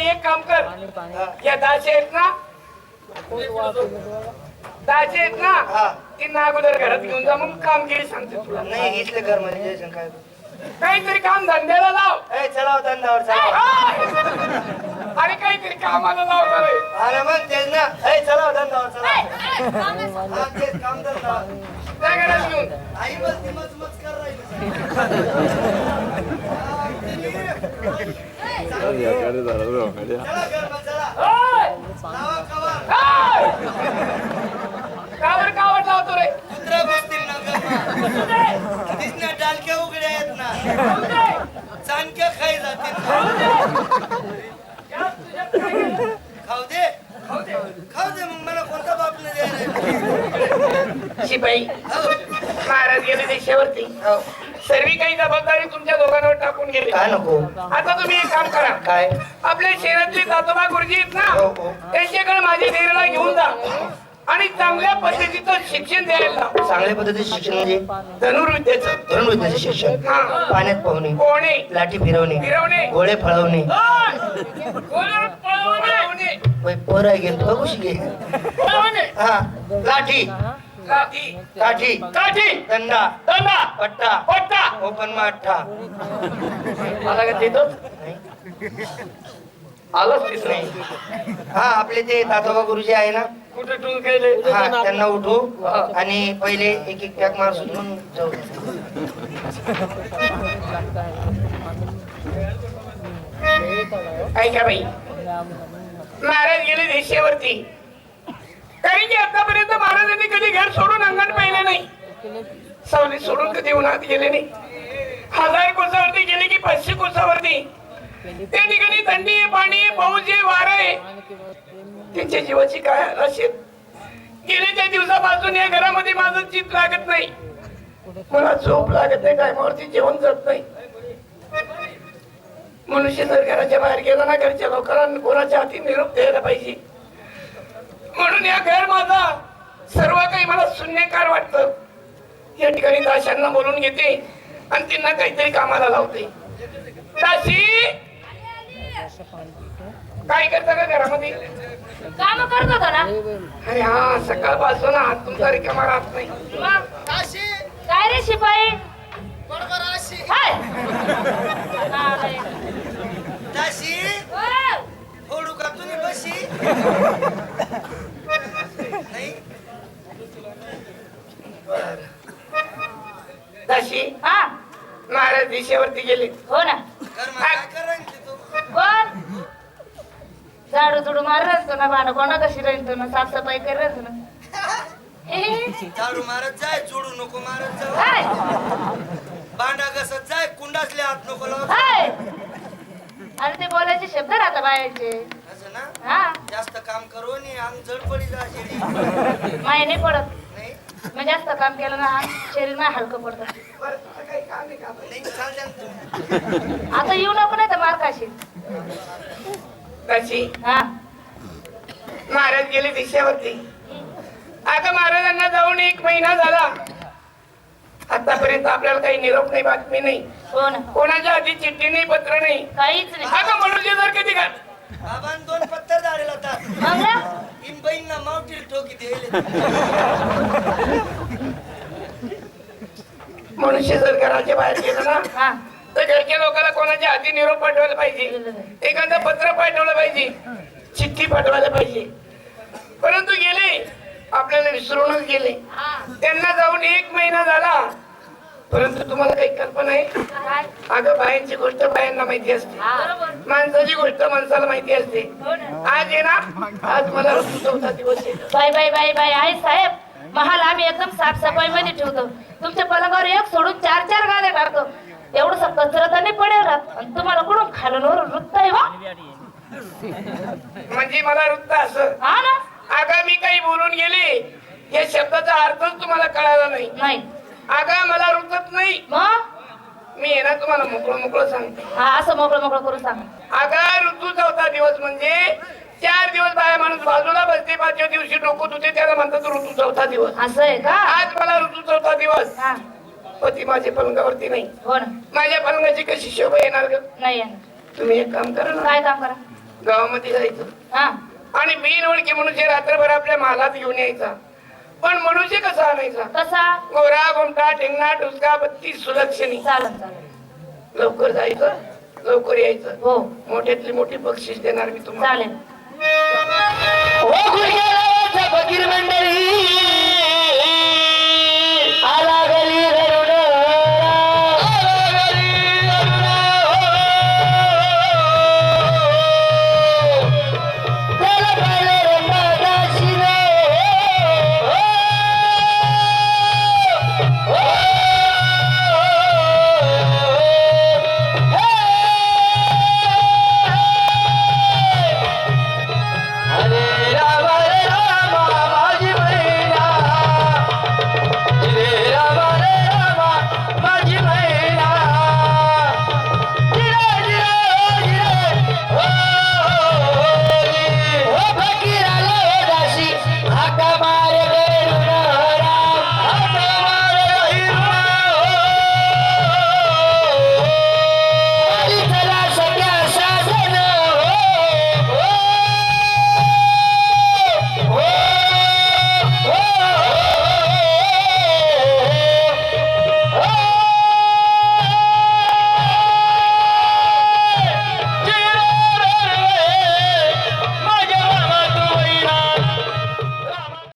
एक काम कर. या दाचे आहेत ना? दाचे आहेत ना. ती अगोदर घरात घेऊन जा मग काम केली सांगते तुला. नाही इथले घरमध्ये जायचं काय काहीतरी काम धंद्याला लाव. चला हो धंद्यावर चला. अरे काहीतरी कामाला लाव रे अरे मग तेच ना ए चला हो चला. हा, तेच काम धंदा. त्या घरात घेऊन. आई बस ती मच मच कर राहिली. चला घरमध्ये चला. हाय! लावा कवा हाय! का बरं कावड लावतो रे कुत्रा बसतील ना डालक्या उघड्या आहेत ना. चाणक्या खाई जातील दे खाऊ दे मग मला कोणता बाप नाही द्यायला शिपाई. महाराज गेले देशावरती हो. सर्व काही जबाबदारी तुमच्या दोघांवर टाकून गेली काय नको आता तुम्ही एक काम करा काय आपल्या शहरातले दातोबा गुरुजी आहेत ना हो, हो. त्यांच्याकडे माझ्या डेरीला घेऊन जा आणि चांगल्या पद्धतीचं शिक्षण द्यायला लाव. चांगल्या पद्धतीचे शिक्षण म्हणजे धनुर्विद्येचं धनुर्विद्याचे शिक्षण हा. पाण्यात पोहणे पोहणे लाठी फिरवणे फिरवणे. गोळे फळवणे ओय! पळवणे. पोर गेलो बघू शिके. हा लाठी. काठी. काठी. दंडा. दंडा. पट्टा. पट्टा. ओपन माठा. मला का देतोच? आलंच तीच नाही हा आपले ते दादोबा गुरुजी आहे ना कुठे टून केले हा त्यांना उठू आणि पहिले एक एक पॅक मार सुटून जाऊ. ऐका बाई. महाराज गेले देशावरती कारण की आतापर्यंत महाराजांनी कधी घर सोडून अंगण पाहिलं नाही. सावली सोडून कधी उन्हात गेले नाही. हजार कोसावरती गेले की पाचशे कोसावरती. त्या ठिकाणी थंडी आहे, पाणी आहे, पाऊस आहे वारं आहे. त्यांच्या जीवाची काय असेल गेले त्या दिवसापासून या घरामध्ये माझं चित लागत नाही. मला झोप लागत नाही टायमावरती जेवण जात नाही. मनुष्य जर घराच्या बाहेर गेला ना घरच्या लोकांना कोणाच्या हाती निरोप द्यायला पाहिजे. म्हणून या घर माझा सर्व काही मला शून्यकार वाटतं. या ठिकाणी दाशांना बोलून घेते आणि त्यांना काहीतरी कामाला लावते. दाशी! काय करता का घरामध्ये? काम करत होता ना? अरे हा सकाळपासून हात तुमचा रिकामा राहत नाही. मग? काय रे शिपाई? हाय. हा, रे. दाशी. ओ, फोडू का तुम्ही बशी? महाराज दिशेवरती गेले. हो ना. तू? कोण झाडू झुडू मार राहतो ना भांड कोणा कशी राहतो ना साफसफाई कर राहतो ना. झाडू मारत जाय जोडू नको मारत जाऊ. हाय, भांडा घसत जाय कुंडासले हात नको लावत हाय. आणि ते बोलायचे शब्द राहता बायाचे. असं ना? हा. जास्त काम करू आणि अंग जडपडी जा शेरी माय नाही पडत. मग जास्त काम केलं ना शरीर नाही हलकं पडतं. आता येऊ नको नाही तर मार खाशील दाशी हा. महाराज गेले दिशेवरती. आता महाराजांना जाऊन एक महिना झाला. आतापर्यंत आपल्याला काही निरोप नाही बातमी नाही. हो ना. कोणाच्या हाती चिठ्ठी नाही पत्र नाही. काहीच नाही. आता मनुष्य जर कधी का बाबांनी दोन पत्तर होता? इन बहीणना ठोकी मनुष्य जर घराच्या बाहेर गेला ना हा. तर घरच्या लोकांना कोणाच्या हाती निरोप पाठवायला पाहिजे? एखादं पत्र पाठवलं पाहिजे. चिठ्ठी पाठवायला पाहिजे. परंतु गेले आपल्याला विसरूनच गेले. हा. त्यांना जाऊन एक महिना झाला परंतु तुम्हाला काही कल्पना आहे? अगं बायांची गोष्ट बायांना माहिती असते. हा, माणसाची गोष्ट माणसाला माहिती असते. हो आज आहे ना आज मला चौथा दिवस आहे. बाय बाय बाय बाय आहे साहेब महाल आम्ही एकदम साफसफाई मध्ये ठेवतो. तुमच्या पलंगावर एक सोडून चार चार गाद्या काढतो. एवढं कचरा तर नाही पडेल आणि तुम्हाला कुठून खालून वरून वृत्त आहे वा म्हणजे मला वृत्त असं. हा ना? अगं मी काही बोलून गेले. या शब्दाचा अर्थच तुम्हाला कळाला नाही. नाही. अगं मला वृत्तच नाही. मग? मी आहे ना तुम्हाला मोकळं मोकळं सांगते. हा असं मोकळं मोकळं करून सांगा. अगं ऋतू चौथा दिवस म्हणजे चार दिवस बाया माणूस बाजूला बसते पाचव्या दिवशी डोकत होते त्याला म्हणतात ऋतू चौथा दिवस. असं आहे का? आज मला ऋतू चौथा दिवस. हा. पती माझ्या पलंगावरती नाही. हो ना. माझ्या पलंगाची कशी शोभा येणार ग? नाही तुम्ही एक काम करा ना. काय काम करा? गावामध्ये जायचं. हा. आणि बिन ओळखी मनुष्य रात्रभर आपल्या मालात घेऊन यायचा. पण मनुष्य कसा आणायचा? कसा? गोरा घोमटा टेंगणा टुसका बत्ती सुलक्षणी. चालन लवकर जायचं लवकर यायचं. हो. मोठ्यातली मोठी बक्षीस देणार मी तुम्हाला. चालेल. हो फकीर मंडळी